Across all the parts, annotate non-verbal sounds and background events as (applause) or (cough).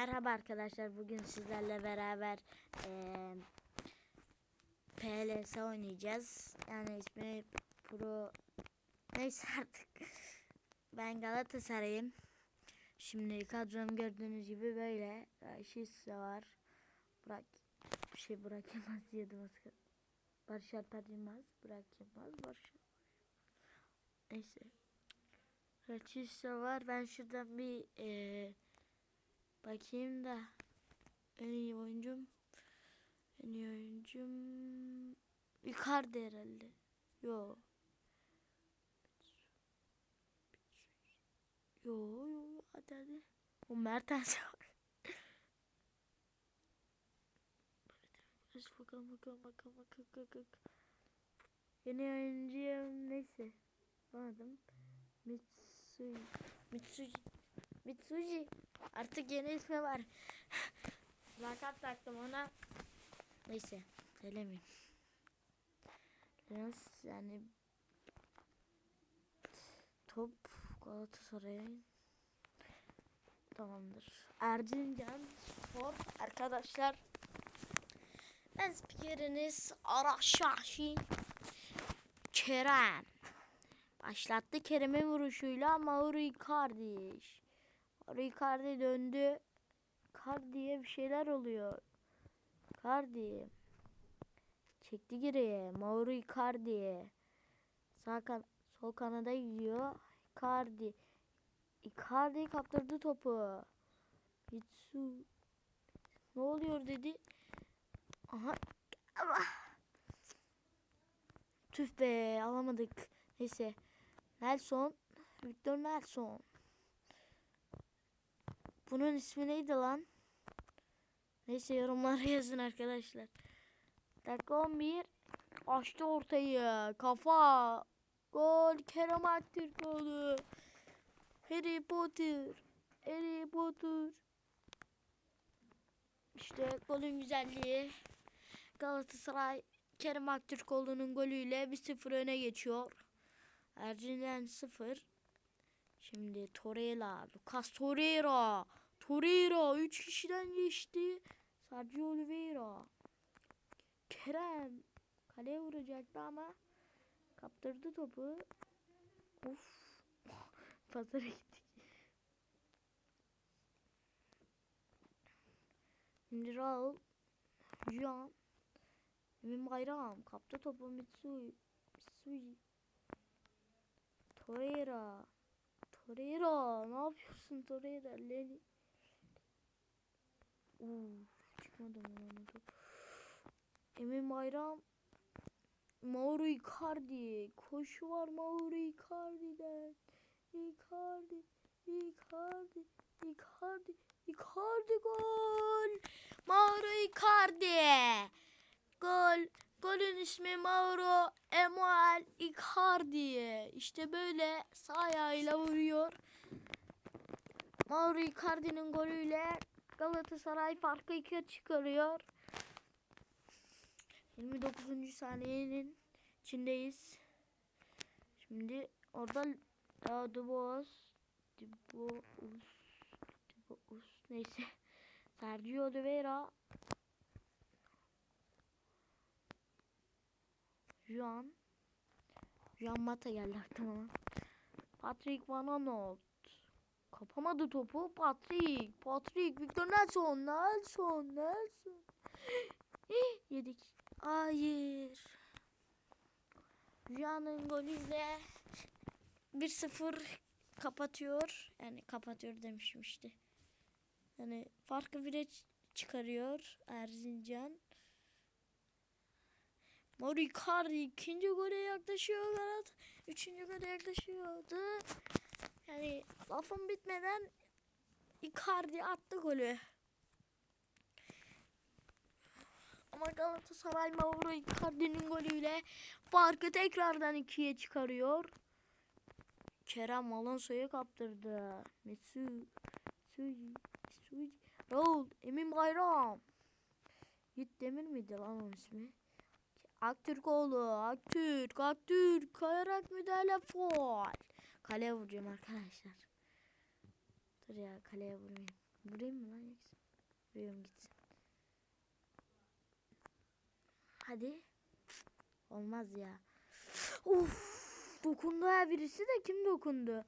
Merhaba arkadaşlar. Bugün sizlerle beraber eee PLS oynayacağız. Yani ismi Pro neyse artık. Ben Galatasaray'ım. Şimdi kadrom gördüğünüz gibi böyle. Raşis de var. Burak bir şey Burak Yılmaz kalsın. Barış Alper Yılmaz. Burak Yılmaz. Barış Neyse. Raşis de var. Ben şuradan bir eee Bakayım da en iyi oyuncum en iyi oyuncum Icardi herhalde. Yo. Yo yo hadi hadi. O Mertens bakalım bakalım bakalım bakalım bakalım. Yeni oyuncuyum neyse. Anladım. Mitsuji. Mitsuji. Mitsuji. Artık yeni ismi var. (laughs) Lakap taktım ona. Neyse. Söylemeyeyim. Biraz yani top Galatasaray'ın tamamdır. Erzincan Spor arkadaşlar. Ben spikeriniz Ara Şahin Kerem. Başlattı Kerem'in vuruşuyla Mauro Icardi. Icardi döndü. Icardi'ye bir şeyler oluyor. Icardi. Çekti geriye. Mauro Icardi. Sağ kan sol kanada gidiyor. Icardi. Icardi kaptırdı topu. Mitsu. Ne oluyor dedi. Aha. Allah. Tüh be alamadık. Neyse. Nelson. Victor Nelson. Bunun ismi neydi lan? Neyse yorumlara (laughs) yazın arkadaşlar. Dakika 11. Açtı ortayı. Kafa. Gol. Kerem Aktürkoğlu. Harry Potter. Harry Potter. İşte golün güzelliği. Galatasaray Kerem Aktürkoğlu'nun golüyle 1-0 öne geçiyor. Erzincan 0. Şimdi Torreira, Lucas Torreira. Torreira 3 kişiden geçti. Sergio Oliveira. Kerem kaleye vuracaktı ama kaptırdı topu. Of. (laughs) Pazara gittik. Şimdi Raul. Juan. Emin Bayram. Kaptı topu Mitsui. Mitsui. Torreira. Torreira ne yapıyorsun Torreira Leni Uuu çıkmadı mı top. Emin Bayram Mauro Icardi. Koşu var Mauro Icardi'den. Icardi Icardi Icardi Icardi gol. Mauro Icardi. Gol Golün ismi Mauro Emanuel Icardi. İşte böyle sağ ayağıyla vuruyor. Mauro Icardi'nin golüyle Galatasaray farkı ikiye çıkarıyor. 29. saniyenin içindeyiz. Şimdi orada daha Dubois Dubois Dubois neyse (laughs) Sergio Oliveira Juan. Juan Mata geldi aklıma. Patrick Van Aanholt. Kapamadı topu. Patrick. Patrick. Victor Nelson. Nelson. Nelson. (gasps) Yedik. Hayır. Juan'ın golüyle 1-0 kapatıyor. Yani kapatıyor demişim işte. Yani farkı bire çıkarıyor Erzincan. Mauro Icardi ikinci gole yaklaşıyor Galat. Üçüncü gole yaklaşıyordu. Yani lafım bitmeden Icardi attı golü. Ama Galatasaray Mauro Icardi'nin golüyle farkı tekrardan ikiye çıkarıyor. Kerem Alonso'ya kaptırdı. Mesut, Suji, Raul, Emin Bayram. Yiğit Demir miydi lan onun ismi? Aktürkoğlu, Aktürk, Aktürk, kayarak müdahale faul. Kaleye vuracağım arkadaşlar. Dur ya kaleye vurmayayım. Vurayım mı lan yoksa? Vuruyorum gitsin. Hadi. Olmaz ya. Uf! Dokundu ha birisi de kim dokundu?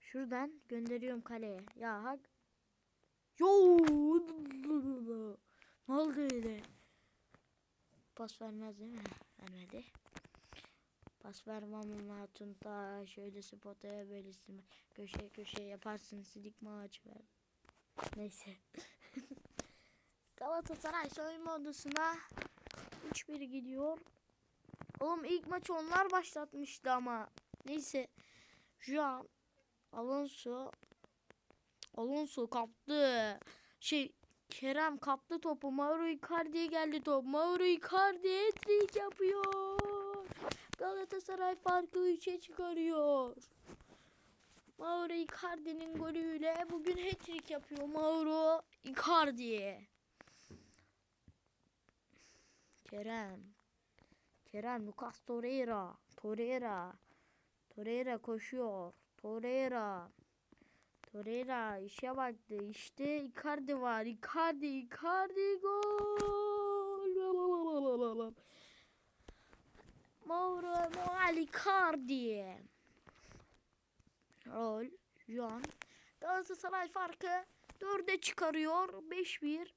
Şuradan gönderiyorum kaleye. Ya hak. Yo! Ne oldu öyle? Pas vermez değil mi? Vermedi. Pas vermem hatun da şöyle spotaya silme. Köşe köşe yaparsın silik maç ver. Neyse. (laughs) Galatasaray soyunma odasına 3-1 gidiyor. Oğlum ilk maçı onlar başlatmıştı ama. Neyse. Şu an Alonso Alonso kaptı. Şey Kerem kaptı topu. Mauro Icardi'ye geldi top. Mauro Icardi hat-trick yapıyor. Galatasaray farkı 3'e çıkarıyor. Mauro Icardi'nin golüyle bugün hat-trick yapıyor Mauro Icardi. Kerem. Kerem Lucas Torreira. Torreira. Torreira koşuyor. Torreira. Torreira işe baktı. İşte Icardi var. Icardi, Icardi gol. Mauro Icardi. Rol. Juan. Galatasaray farkı 4'e çıkarıyor. 5-1.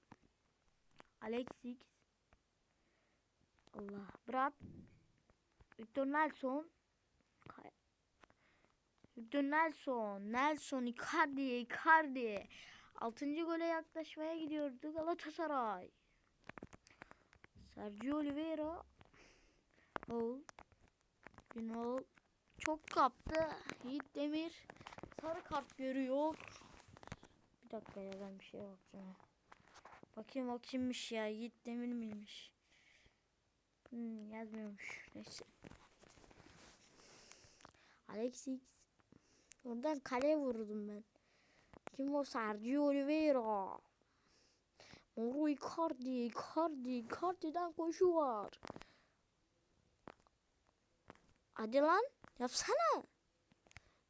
Alexis. Allah. Brad. Victor Nelson. Victor Nelson. Nelson. Icardi. Icardi. 6. gole yaklaşmaya gidiyordu Galatasaray. Sergio Oliveira. Oğul. Günol. Çok kaptı. Yiğit Demir. Sarı kart görüyor. Bir dakika ya ben bir şeye bakacağım. Bakayım o kimmiş ya. Yiğit Demir miymiş? Hmm, yazmıyormuş. Neyse. Alexis. Oradan kaleye vurdum ben. Kim o? Sergio Oliveira. Mauro Icardi. Icardi. Icardi'den koşu var. Hadi lan. Yapsana.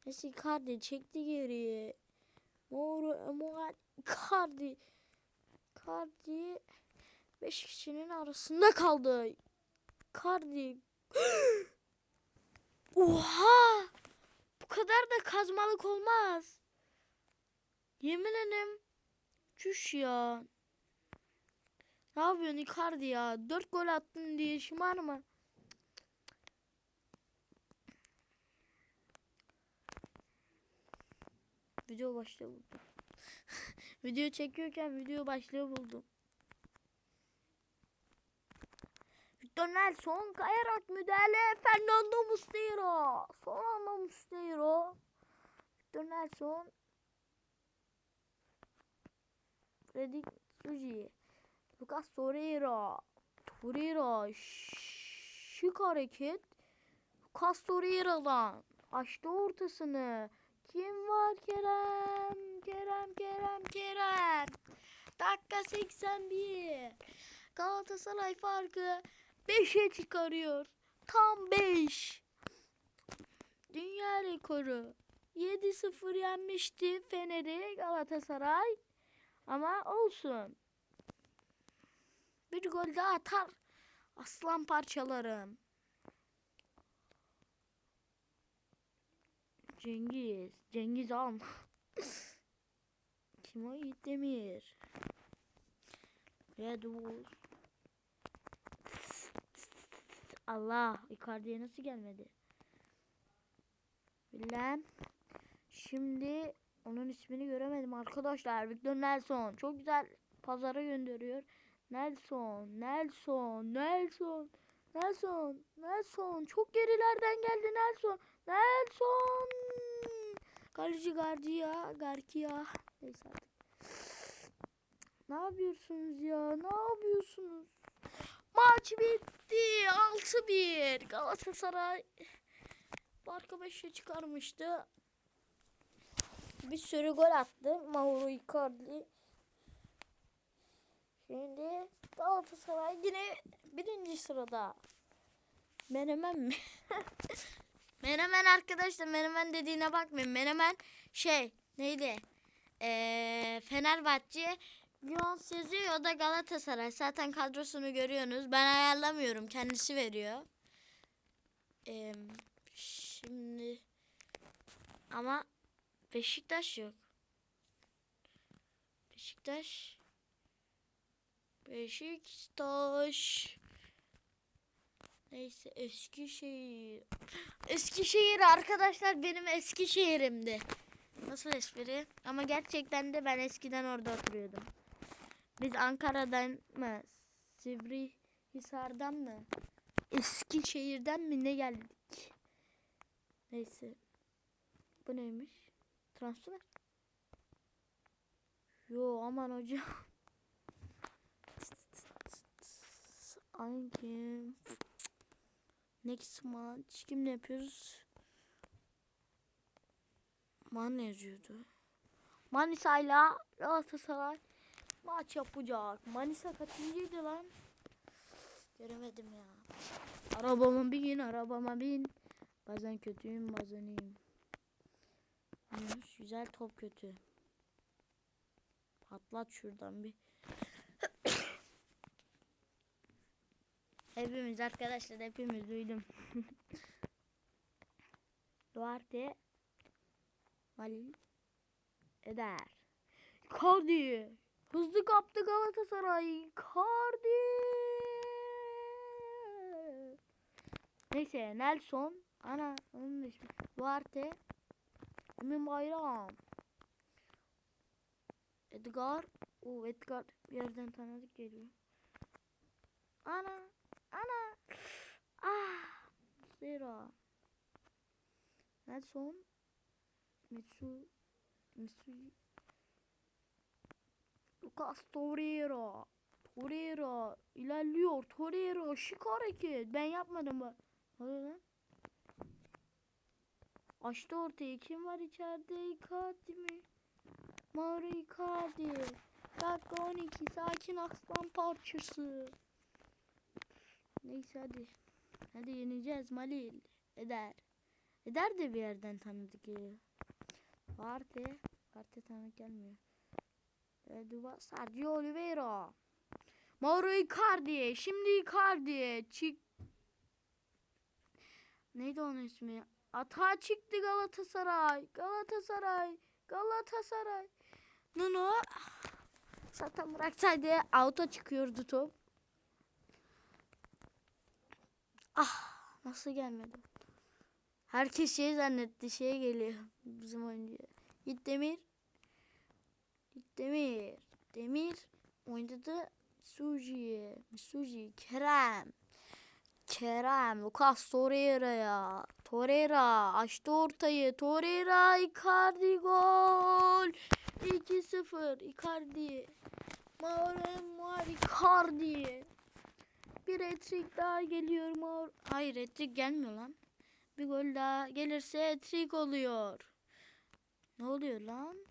Neyse Icardi çekti geriye. Mauro Mauro Icardi. Icardi 5 kişinin arasında kaldı. Icardi. (gasps) Oha! Bu kadar da kazmalık olmaz. Yemin ederim. Çüş ya. Ne yapıyorsun Icardi ya? 4 gol attın diye şımarma. Video başlığı buldum. (laughs) video çekiyorken video başlığı buldum. Victor Nelson kayarak müdahale Fernando Muslera. Son anda Muslera. Victor Nelson. Fredrik Suji. Lucas Torreira. Torreira. Şık hareket. Lucas Torreira'dan. Açtı ortasını. Kim var Kerem? Kerem, Kerem, Kerem. Dakika 81. Galatasaray farkı 5'e çıkarıyor. Tam 5. Dünya rekoru. 7-0 yenmişti Fener'i Galatasaray. Ama olsun. Bir gol daha atar. Aslan parçalarım. Cengiz. Cengiz Alm. (laughs) Kim o? Yiğit Demir. Red Bull. Allah. Icardi'ye nasıl gelmedi? Bilmem. Şimdi onun ismini göremedim arkadaşlar. Victor Nelson. Çok güzel pazara gönderiyor. Nelson. Nelson. Nelson. Nelson. Nelson. Çok gerilerden geldi Nelson. Nelson. Kaleci Garcia. Garcia. Neyse artık. Ne yapıyorsunuz ya? Ne yapıyorsunuz? Maç bitti. 6-1. Galatasaray farkı 5'e çıkarmıştı. Bir sürü gol attı. Mauro Icardi. Şimdi Galatasaray yine birinci sırada. Menemen mi? (laughs) Menemen arkadaşlar Menemen dediğine bakmayın. Menemen şey neydi? Ee, Fenerbahçe Lyon yazıyor o da Galatasaray. Zaten kadrosunu görüyorsunuz. Ben ayarlamıyorum. Kendisi veriyor. Ee, şimdi ama Beşiktaş yok. Beşiktaş Beşiktaş Neyse Eskişehir Eskişehir arkadaşlar benim Eskişehir'imdi. Nasıl espri? Ama gerçekten de ben eskiden orada oturuyordum. Biz Ankara'dan mı? Sivrihisar'dan mı? Eskişehir'den mi ne geldik? Neyse. Bu neymiş? Transfer. Yo aman hocam. Hangi? Next match. Kimle yapıyoruz? Man yazıyordu. Manisa'yla Galatasaray maç yapacak. Manisa kaçıncıydı lan? Göremedim ya. Arabama bin, arabama bin. Bazen kötüyüm, bazen iyiyim. Güzel top kötü. Patlat şuradan bir. Hepimiz arkadaşlar hepimiz duydum. (laughs) Duarte Halil Eder. Icardi. Hızlı kaptı Galatasaray. Icardi. Neyse Nelson. Ana onun ismi. Duarte. Emin Bayram. Edgar. O Edgar bir yerden tanıdık geliyor. Ana. Ah. Zira. Nelson. Mitsu Mitsu Lucas Torreira. Torreira. İlerliyor. Torreira şık hareket. Ben yapmadım. Bu Hadi lan? Açtı ortaya kim var içeride? Icardi mi? Mauro Icardi. Dakika 12 sakin aslan parçası. Neyse hadi Hadi yeneceğiz Malil Eder Eder de bir yerden tanıdık geliyor Arte. Arte tanıdık gelmiyor. Eduva Sergio Oliveira. Mauro Icardi. Şimdi Icardi. Çık. Neydi onun ismi? Ata çıktı Galatasaray. Galatasaray. Galatasaray. Nuno. Zaten bıraksaydı auto çıkıyordu top. Ah nasıl gelmedi? Herkes şey zannetti. Şey geliyor. Bizim oyuncu. Git Demir. Git Demir. Demir oynadı. Suji. Suji. Kerem. Kerem. Lucas Torreira'ya. Torreira açtı ortayı. Torreira Icardi gol. 2-0 Icardi. Mauro Icardi. Bir etrik daha geliyor. Mauro. Hayır etrik gelmiyor lan. Bir gol daha gelirse hat-trick oluyor. Ne oluyor lan?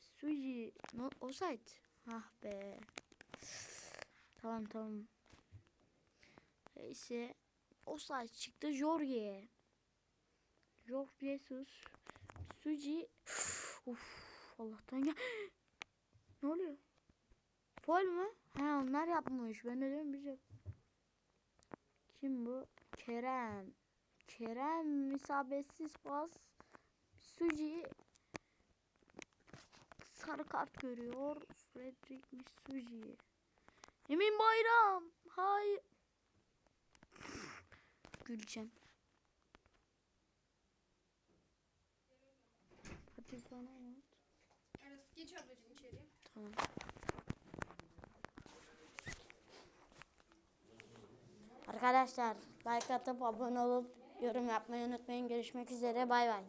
Suji. No, offside. Ah be. Tamam tamam. Neyse. Offside çıktı Jorge. Jorge Jesus. Suji. Uf, Allah'tan ya. (gasps) ne oluyor? Foul mü? He onlar yapmış. Ben de diyorum biz yap. Kim bu? Kerem. Kerem isabetsiz pas. Suji sarı kart görüyor. Frederick Misuji. Emin Bayram. Hayır. Güleceğim. Hadi bana at. Evet, geç ablacığım içeri. Tamam. Arkadaşlar like atıp abone olup yorum yapmayı unutmayın. Görüşmek üzere. Bay bay.